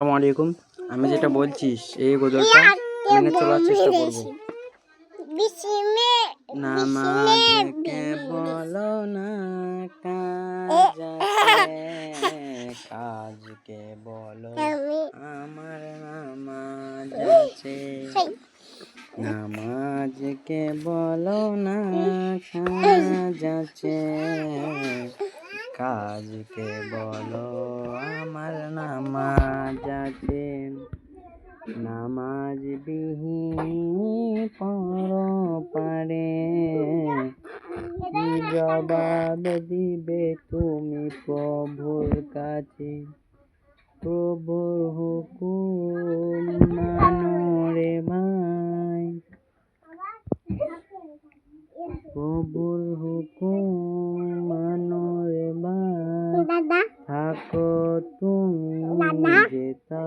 আসসালামু আলাইকুম। আমি যেটা বলছিস এই গজলটা মেনে চলার চেষ্টা করব। নামাজকে বলো না কাজকে বলো। আমার নামাজ আছে। নামাজকে বলো না কাজ আছে। কাজকে বলো আমার নামাজ আছে নামাজ বিহীন পর জবাব দিবে তুমি প্রভুর কাছে? প্রভুর হুকুম মানো রে ভাই। প্রভুর হুকুম মানো রে ভাই। থাকো तुम विजेता